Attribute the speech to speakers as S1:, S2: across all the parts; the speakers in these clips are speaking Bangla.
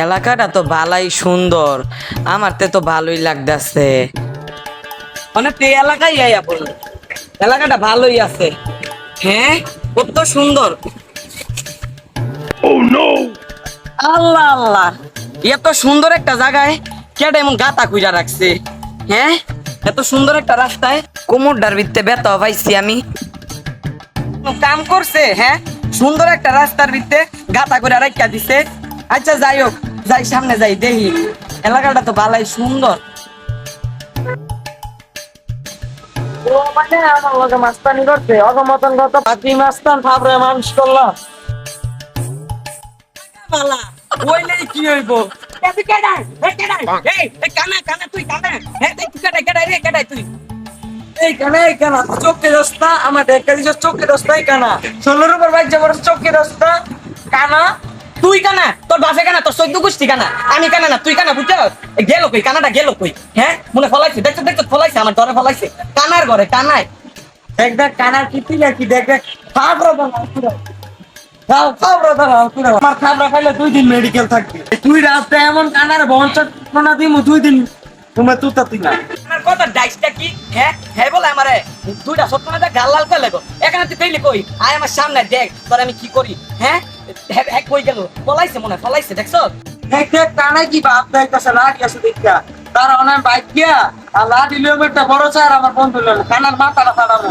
S1: এলাকাটা তো ভালাই সুন্দর। আমার তে তো ভালোই লাগতেছে। অনেক এই এলাকায় আইয়া বলল এলাকাটা ভালোই আছে। হ্যাঁ? কত সুন্দর। আল্লাহ আল্লাহ। এত সুন্দর একটা জায়গায়। কেটে এমন গাতা খুঁজা রাখছে। হ্যাঁ? এত সুন্দর একটা রাস্তায় কোমরটার ভিত্তে ব্যথা পাইছি আমি। কাম করছে হ্যাঁ? সুন্দর একটা রাস্তার ভিত্তে গাতা করে রাখা দিছে। আচ্ছা যাই হোক যাই সামনে যাই দেখি। এলাকাটা তো ভালাই সুন্দর।
S2: ও মানে আমার লগে মাস্তানি করছে অগমতন কত পাতি মাস্তান ফাবরে মানুষ করল
S1: বালা ওইলে কি হইব? তুই এই এই কানা কানা তুই কানা। তুই রে তুই।
S2: এই কানা এই কানা চোখে দস্তা আমার দেখা দিছ চোখে দস্তা এই কানা। ষোলোর উপর বাইক যাব চোখে দস্তা কানা।
S1: তুই কানা? তোর বাসে কানা? তোর চৈদ্য গোষ্ঠী কানা? আমি কানা না? তুই কানা বুঝছ? গেল কই? কানাটা গেল কই? হ্যাঁ? মনে ফলাইছে? দেখছ দেখছ, ফলাইছে? আমার ধরে ফলাইছে। কানার ঘরে, কানায়।
S2: দেখ দেখ, কানার কি তুই দেখ দেখ। আমার দুই দিন মেডিকেল তুই এমন কানার বঞ্চনা দুই দিন।
S1: কি? হ্যাঁ? হ্যাঁ বলে আমারে দুইটা সত্য গাল লাল এখানে তুই কই? আমার সামনে, দেখ, তোর আমি কি করি? হ্যাঁ? হ্যাঁ হ্যাঁ কই গেল? ফলাইছে মনে হয়, দেখছ?
S2: দেখ দেখ কানাই কি বাপ দেখতেছে লাঠি আছে দেখা তার অনেক বাইক গিয়া আর লাঠি একটা বড় চার আমার বন্ধু লইল কানার মাথাটা ফাড়াবো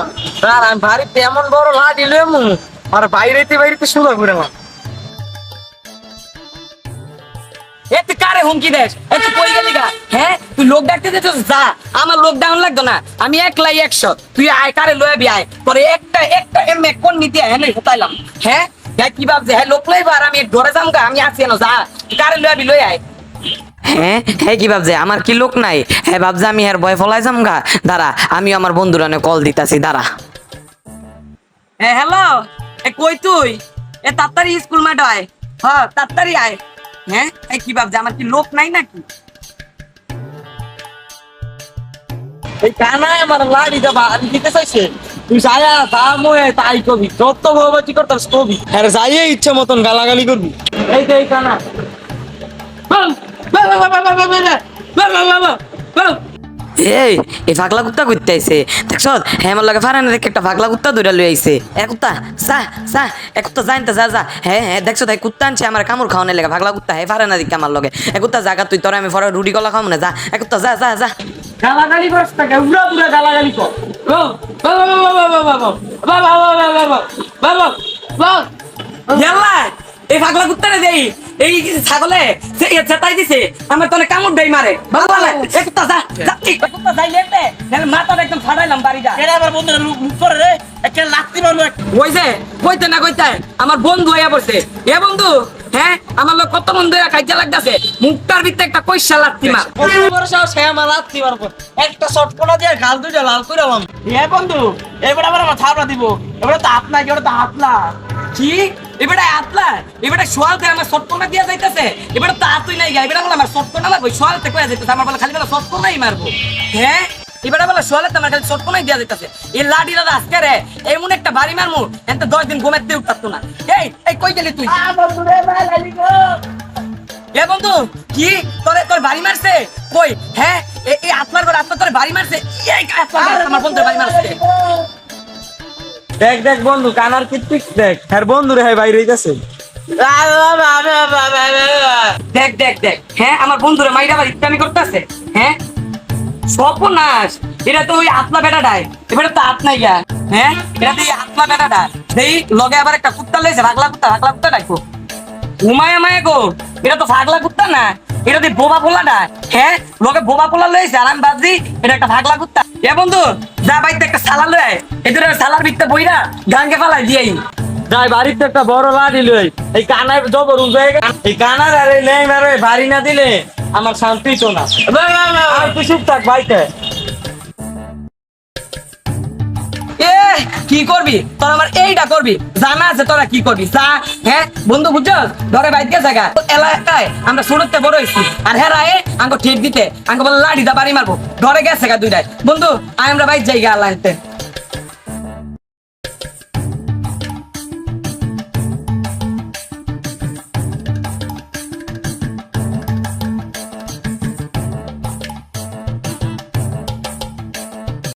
S2: আর আমি বাড়িতে এমন বড় লাঠি আর বাইরেতে বাইরেতে
S1: তুই কারে হুমকি এ কই গেলি গা? হ্যাঁ তুই লোক ডাকতে যা আমার লোক ডাউন লাগতো না। আমি একলাই একশো। তুই আয় কারে লয়ে বি আয়? পরে একটা একটা এমনি কোন নীতি হ্যাঁ হতাইলাম। হ্যাঁ? হ্যাঁ কি ভাবছে? হ্যাঁ লোক লইবা আর আমি ধরে যাম গা আমি আছি না যা। কারে লয়ে বি লই আয়। হ্যাঁ হ্যাঁ কি ভাবছে? আমার কি লোক নাই? হ্যাঁ ভাবছে আমি আর ভয় ফলাই যাম গা দাঁড়া আমি আমার বন্ধুরা কল দিতাছি দাঁড়া। হ্যাঁ হ্যালো এ কই তুই? এ তাড়াতাড়ি স্কুল মাঠ আয়। হ্যাঁ তাড়াতাড়ি আয়। হ্যাঁ এই কি ভাবছে? আমার কি লোক নাই নাকি?
S2: এই কানাই আমার লাঠি দা বাড়ি দিতে চাইছে? তুই
S1: সায়া কুত্তা কুত্তা আইছে দেখছ হ্যাঁ আমার লাগে ফারানের একটা ফাগলা কুত্তা ধরে লই যা যা হ্যাঁ হ্যাঁ তাই কুত্তা আনছে আমার কামড় খাওয়ানোর লাগে ফাগলা কুত্তা হ্যাঁ ফারানা দিকে আমার লগে এ কুত্তা জাগা তুই তোরা আমি ফরা রুটি কলা খাব না যা এ যা যা যা
S2: গালাগালি
S1: করস এই কুত্তারে দেই এই ছাগলে সে চেতাই দিছে আমার তো কামড় দেই মারে। বাবা এ কুত্তা যা যা কুত্তা যাই লেতে নালে মাথাটা একদম ফাড়াইলাম বাড়ি যা
S2: এরা আমার বন্ধু লুক করে রে একটা লাগতি
S1: মানুষ কইছে কইতে না কইতে আমার বন্ধু হইয়া পড়ছে। এ বন্ধু হ্যাঁ? আমার লোক কত বন্ধু হইয়া খাইতে লাগতাছে? মুখটার ভিতরে একটা কইসা লাগতি মা
S2: কত বড় সাহস হ্যাঁ আমার লাগতে একটা দিয়ে গাল দুইটা লাল করে আলাম হ্যাঁ বন্ধু এবারে আবার আমার থাপড়া দিব। এবারে তো নাই এবারে তো হাত না।
S1: কি? এবারে আতলা এবারে সোয়ালতে আমার সটকনা দিয়া যাইতাছে? এবারে তো আতুই নাই গা। এবারে বলে আমার সটকনা লাগবে সোয়ালতে কইয়া যাইতাছে? আমার বলে খালি বলে সটকনাই মারবো। হ্যাঁ? এবারে বলে সোয়ালতে আমার খালি সটকনাই দিয়া যাইতাছে। এই লাডি দাদা আজকে রে এমন একটা বাড়ি মারমু এনতে দশ দিন ঘুমাতে উঠতাতো না। এই এই কই গেলি তুই? এ বন্ধু কি? তোরে তোর বাড়ি মারছে? কই? হ্যাঁ? এ- এই আত্মার ঘর আত্মা তোর বাড়ি মারছে? এই আত্মার ঘর আমার বন্ধুর বাড়ি মারছে।
S2: দেখ দেখ বন্ধু কানার কিটপিক দেখ। হ্যাঁ বন্ধু রে হ্যাঁ বাইরে হইতাছে।
S1: দেখ দেখ দেখ। হ্যাঁ আমার বন্ধুরা মাইরা আবার ইত্যামি করতেছে। হ্যাঁ? সর্বনাশ। এটা তো ওই বেটাটাই। এবারে তো গা। হ্যাঁ? এটা তো এই বেটাটা লগে আবার একটা কুত্তা লইছে ভাগলা কুত্তা ভাগলা কুত্তা ডাকো উমায় মায় গো এটা তো ভাগলা কুত্তা না। এটা তো বোবা পোলাটা। হ্যাঁ? লগে বোবা পোলা লইছে আর আমি ভাবছি এটা একটা ভাগলা কুত্তা। এ বন্ধু যা বাইতে একটা সালা লয় এদের সালার ভিতরে বইরা গাঙ্গে ফালাই দিয়াই
S2: যাই বাড়িতে একটা বড় লাঠি লই এই কানার জবর উজাই এই কানার আরে নেই মারে বাড়ি না দিলে আমার শান্তি তো না। আর চুপ থাক বাইতে
S1: এ, কি করবি? তোর আমার এইটা করবি? জানা আছে তোরা কি করবি? যা হ্যাঁ বন্ধু বুঝছস? ধরে বাইকে জায়গা। এলাকায় আমরা ছোটতে বড় হয়েছি। আর হ্যাঁ রায়ে, আঙ্গ ঠিক দিতে। আঙ্গ বলে লাড়ি দা বাড়ি মারবো। ধরে গেছে গা দুইটাই বন্ধু আমরা বাইক যাই গা আল্লাহ